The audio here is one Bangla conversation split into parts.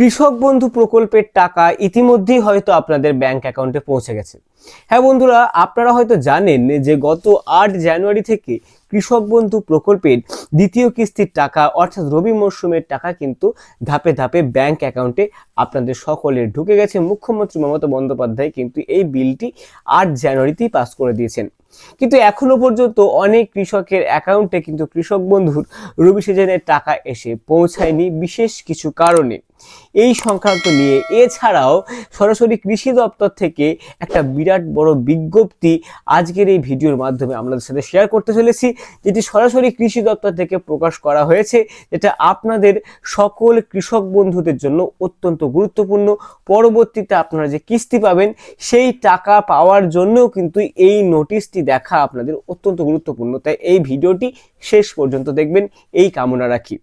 কৃষক বন্ধু প্রকল্পের টাকা ইতিমধ্যেই হয়তো আপনাদের ব্যাংক অ্যাকাউন্টে পৌঁছে গেছে। হ্যাঁ বন্ধুরা, আপনারা হয়তো জানেন যে গত আট জানুয়ারি থেকে কৃষক বন্ধু প্রকল্পের দ্বিতীয় কিস্তির টাকা অর্থাৎ রবি মরশুমের টাকা কিন্তু ধাপে ধাপে ব্যাংক অ্যাকাউন্টে আপনাদের সকলের ঢুকে গেছে। মুখ্যমন্ত্রী মমতা বন্দ্যোপাধ্যায় কিন্তু এই বিলটি আট জানুয়ারিতেই পাস করে দিয়েছেন। কিন্তু এখনও পর্যন্ত অনেক কৃষকের অ্যাকাউন্টে কিন্তু কৃষক বন্ধুর রবি সিজনের টাকা এসে পৌঁছায়নি, বিশেষ কিছু কারণে। এই সংক্রান্ত নিয়ে। এছাড়াও সরাসরি কৃষি দপ্তর থেকে একটা বিরাট বড় বিজ্ঞপ্তি আজকের এই ভিডিওর মাধ্যমে আপনাদের সাথে শেয়ার করতে চলেছি, যেটি সরাসরি কৃষি দপ্তর থেকে প্রকাশ করা হয়েছে, যেটা আপনাদের সকল কৃষক বন্ধুদের জন্য অত্যন্ত গুরুত্বপূর্ণ। পরবর্তীতে আপনারা যে কিস্তি পাবেন, সেই টাকা পাওয়ার জন্যও কিন্তু এই নোটিশটি দেখা আপনাদের অত্যন্ত গুরুত্বপূর্ণ। তাই এই ভিডিওটি শেষ পর্যন্ত দেখবেন, এই কামনা রাখি।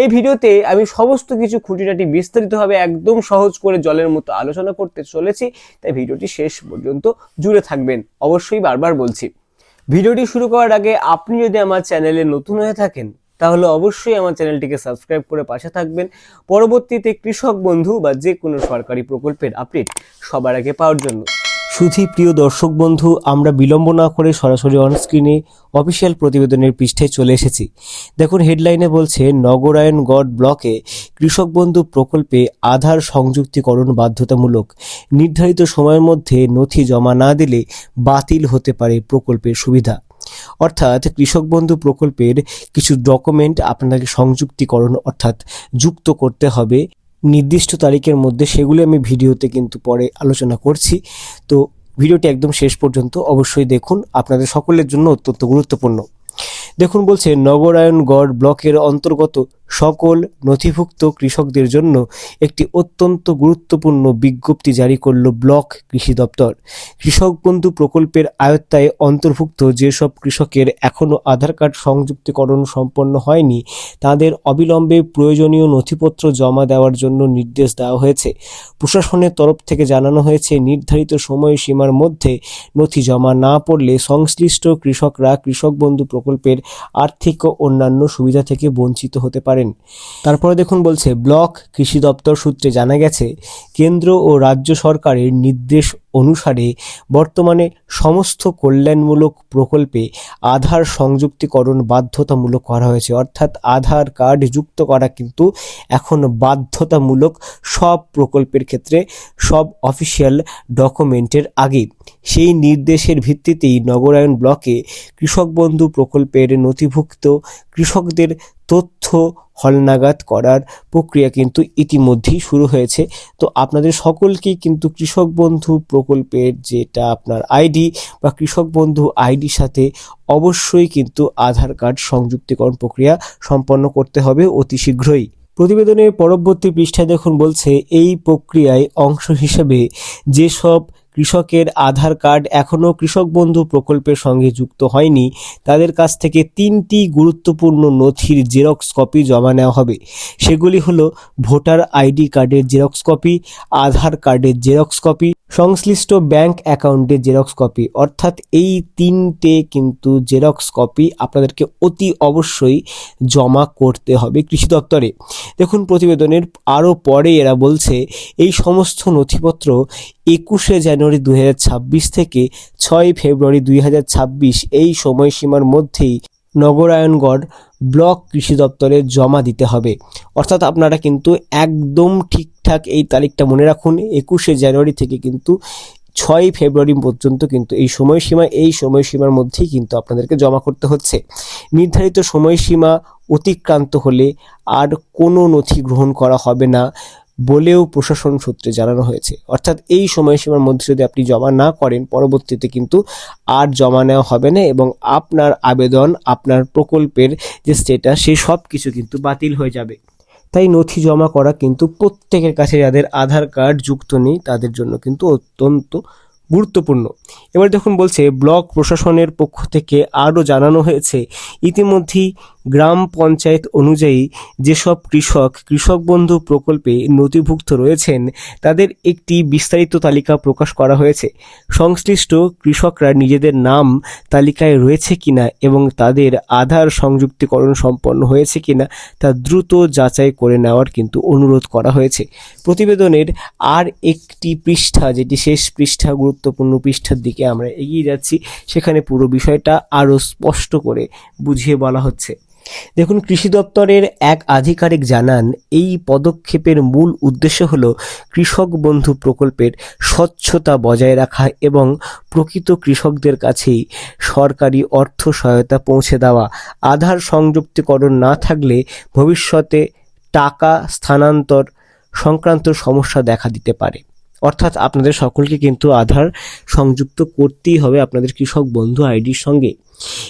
এই ভিডিওতে আমি সমস্ত কিছু খুঁটিনাটি বিস্তারিতভাবে একদম সহজ করে জলের মতো আলোচনা করতে চলেছি, তাই ভিডিওটি শেষ পর্যন্ত জুড়ে থাকবেন। অবশ্যই বারবার বলছি, ভিডিওটি শুরু করার আগে আপনি যদি আমার চ্যানেলে নতুন হয়ে থাকেন, তাহলে অবশ্যই আমার চ্যানেলটিকে সাবস্ক্রাইব করে পাশে থাকবেন। পরবর্তীতে কৃষক বন্ধু বা যে কোনো সরকারি প্রকল্পের আপডেট সবার আগে পাওয়ার জন্য। সুধী প্রিয় দর্শক বন্ধু, আমরা বিলম্ব না করে সরাসরি অনস্ক্রিনে অফিসিয়াল প্রতিবেদনের পৃষ্ঠায় চলে এসেছি। দেখুন হেডলাইনে বলছে নগরায়ণগড় ব্লকে কৃষক বন্ধু প্রকল্পে আধার সংযুক্তিকরণ বাধ্যতামূলক। নির্ধারিত সময়ের মধ্যে নথি জমা না দিলে বাতিল হতে পারে প্রকল্পের সুবিধা। অর্থাৎ, কৃষক বন্ধু প্রকল্পের কিছু ডকুমেন্ট আপনাকে সংযুক্তিকরণ অর্থাৎ যুক্ত করতে হবে। নির্দিষ্ট তারিখের মধ্যে সেগুলি আমি ভিডিওতে কিন্তু পরে আলোচনা করছি। তো ভিডিওটি একদম শেষ পর্যন্ত অবশ্যই দেখুন, আপনাদের সকলের জন্য অত্যন্ত গুরুত্বপূর্ণ। দেখুন বলছে নগরায়ণগড় ব্লকের অন্তর্গত সকল নথিভুক্ত কৃষকদের জন্য একটি অত্যন্ত গুরুত্বপূর্ণ বিজ্ঞপ্তি জারি করল ব্লক কৃষি দপ্তর। কৃষক বন্ধু প্রকল্পের আয়ত্তায় অন্তর্ভুক্ত যেসব কৃষকের এখনও আধার কার্ড সংযুক্তিকরণ সম্পন্ন হয়নি, তাদের অবিলম্বে প্রয়োজনীয় নথিপত্র জমা দেওয়ার জন্য নির্দেশ দেওয়া হয়েছে। প্রশাসনের তরফ থেকে জানানো হয়েছে, নির্ধারিত সময়সীমার মধ্যে নথি জমা না পড়লে সংশ্লিষ্ট কৃষকরা কৃষক বন্ধু প্রকল্পের আর্থিক ও অন্যান্য সুবিধা থেকে বঞ্চিত হতে পারেন তারপরে দেখুন বলছে, ব্লক কৃষি দপ্তর সূত্রে জানা গেছে, কেন্দ্র ও রাজ্য সরকারের নির্দেশ অনুসারে বর্তমানে সমস্ত কল্যাণমূলক প্রকল্পে আধার সংযুক্তিকরণ বাধ্যতামূলক করা হয়েছে। অর্থাৎ আধার কার্ড যুক্ত করা কিন্তু এখন বাধ্যতামূলক সব প্রকল্পের ক্ষেত্রে, সব অফিসিয়াল ডকুমেন্টের আগে। সেই নির্দেশের ভিত্তিতেই নগরায়ণ ব্লকে কৃষক বন্ধু প্রকল্পের নথিভুক্ত কৃষকদের তথ্য হলনাগাদ করার প্রক্রিয়া কিন্তু ইতিমধ্যেই শুরু হয়েছে। তো আপনাদের সকলকেই কিন্তু কৃষক বন্ধু প্রকল্পের যেটা আপনার আইডি বা কৃষক বন্ধু আইডির সাথে অবশ্যই কিন্তু আধার কার্ড সংযুক্তিকরণ প্রক্রিয়া সম্পন্ন করতে হবে অতি শীঘ্রই। প্রতিবেদনের পরবর্তী পৃষ্ঠায় দেখুন বলছে, এই প্রক্রিয়ায় অংশ হিসেবে যেসব কৃষকের আধার কার্ড এখনও কৃষক বন্ধু প্রকল্পের সঙ্গে যুক্ত হয়নি, তাদের কাছ থেকে তিনটি গুরুত্বপূর্ণ নথির জেরক্স কপি জমা নেওয়া হবে। সেগুলি হলো ভোটার আইডি কার্ডের জেরক্স কপি, আধার কার্ডের জেরক্স কপি সংশ্লিষ্ট ব্যাংক অ্যাকাউন্টের জেরক্স কপি, অর্থাৎ এই তিনটে কিন্তু জেরক্স কপি আপনাদেরকে অতি অবশ্যই জমা করতে হবে কৃষি দপ্তরে। দেখুন প্রতিবেদনের আরও পরে এরা বলছে, এই সমস্ত নথিপত্র একুশে জানুয়ারি দুই হাজার ছাব্বিশ থেকে ছয় ফেব্রুয়ারি দুই হাজার ছাব্বিশ এই সময়সীমার মধ্যেই নগরায়ণগড় ব্লক কৃষি দপ্তরে জমা দিতে হবে। অর্থাৎ আপনারা কিন্তু একদম ঠিকঠাক এই তারিখটা মনে রাখুন, একুশে জানুয়ারি থেকে কিন্তু ছয় ফেব্রুয়ারি পর্যন্ত কিন্তু এই সময়সীমা, এই সময়সীমার মধ্যেই কিন্তু আপনাদেরকে জমা করতে হচ্ছে। নির্ধারিত সময়সীমা অতিক্রান্ত হলে আর কোনো নথি গ্রহণ করা হবে না। বলেও প্রশাসন সূত্রে জানানো হয়েছে। অর্থাৎ এই সময়সীমার মধ্যে যদি আপনি জমা না করেন, পরবর্তীতে কিন্তু আর জমা নেওয়া হবে না এবং আপনার আবেদন, আপনার প্রকল্পের যে স্টেটাস সেই সব কিছু কিন্তু বাতিল হয়ে যাবে। তাই নথি জমা করা কিন্তু প্রত্যেকের কাছে যাদের আধার কার্ড যুক্ত নেই, তাদের জন্য কিন্তু অত্যন্ত গুরুত্বপূর্ণ। এবার দেখুন বলছে, ব্লক প্রশাসনের পক্ষ থেকে আরও জানানো হয়েছে, ইতিমধ্যেই গ্রাম পঞ্চায়েত অনুযায়ী যেসব কৃষক কৃষক বন্ধু প্রকল্পে নথিভুক্ত রয়েছেন, তাদের একটি বিস্তারিত তালিকা প্রকাশ করা হয়েছে। সংশ্লিষ্ট কৃষকরা নিজেদের নাম তালিকায় রয়েছে কিনা এবং তাদের আধার সংযুক্তিকরণ সম্পন্ন হয়েছে কিনা তা দ্রুত যাচাই করে নেওয়ার কিন্তু অনুরোধ করা হয়েছে। প্রতিবেদনের আর একটি পৃষ্ঠা, যেটি শেষ পৃষ্ঠা, গুরুত্বপূর্ণ পৃষ্ঠার দিকে আমরা এগিয়ে যাচ্ছি, সেখানে পুরো বিষয়টা আরও স্পষ্ট করে বুঝিয়ে বলা হচ্ছে। দেখুন, কৃষি দপ্তরের এক আধিকারিক জানান, এই পদক্ষেপের মূল উদ্দেশ্য হল কৃষক বন্ধু প্রকল্পের স্বচ্ছতা বজায় রাখা এবং প্রকৃত কৃষকদের কাছেই সরকারি অর্থ সহায়তা পৌঁছে দেওয়া। আধার সংযুক্তিকরণ না থাকলে ভবিষ্যতে টাকা স্থানান্তর সংক্রান্ত সমস্যা দেখা দিতে পারে। অর্থাৎ আপনাদের সকলকে কিন্তু আধার সংযুক্ত করতেই হবে আপনাদের কৃষক বন্ধু আইডির সঙ্গে।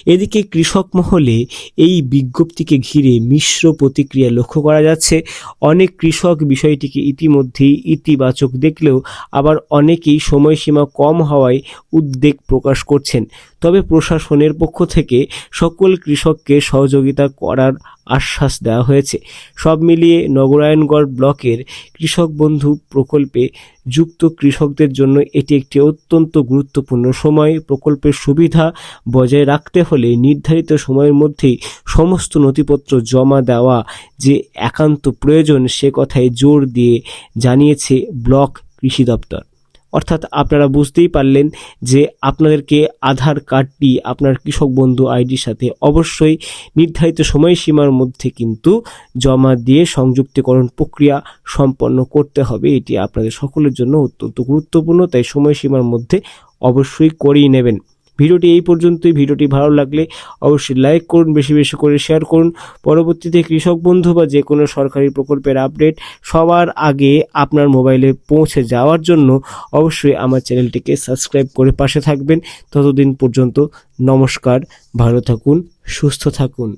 এদিকে কৃষক মহলে এই বিজ্ঞপ্তিকে ঘিরে মিশ্র প্রতিক্রিয়া লক্ষ্য করা যাচ্ছে। অনেক কৃষক বিষয়টিকে ইতিমধ্যেই ইতিবাচক দেখলেও আবার অনেকেই সময়সীমা কম হওয়ায় উদ্বেগ প্রকাশ করছেন। তবে প্রশাসনের পক্ষ থেকে সকল কৃষককে সহযোগিতা করার আশ্বাস দেওয়া হয়েছে। সব মিলিয়ে নগরায়ণগড় ব্লকের কৃষক বন্ধু প্রকল্পে যুক্ত কৃষকদের জন্য এটি একটি অত্যন্ত গুরুত্বপূর্ণ সময়। প্রকল্পের সুবিধা বজায় রাখতে হলে নির্ধারিত সময়ের মধ্যেই সমস্ত নথিপত্র জমা দেওয়া যে একান্ত প্রয়োজন সে কথায় জোর দিয়ে জানিয়েছে ব্লক কৃষি দপ্তর। অর্থাৎ আপনারা বুঝতেই পারলেন যে আপনাদেরকে আধার কার্ডটি আপনার কৃষক বন্ধু আইডির সাথে অবশ্যই নির্ধারিত সময়সীমার মধ্যে কিন্তু জমা দিয়ে সংযুক্তিকরণ প্রক্রিয়া সম্পন্ন করতে হবে। এটি আপনাদের সকলের জন্য অত্যন্ত গুরুত্বপূর্ণ, তাই সময়সীমার মধ্যে অবশ্যই করিয়ে নেবেন। ভিডিওটি এই পর্যন্তই। ভিডিওটি ভালো লাগলে অবশ্যই লাইক করুন, বেশি বেশি করে শেয়ার করুন। পরবর্তীতে কৃষক বন্ধু বা যে কোনো সরকারি প্রকল্পের আপডেট সবার আগে আপনার মোবাইলে পৌঁছে যাওয়ার জন্য অবশ্যই আমার চ্যানেলটিকে সাবস্ক্রাইব করে পাশে থাকবেন। ততদিন পর্যন্ত নমস্কার, ভালো থাকুন, সুস্থ থাকুন।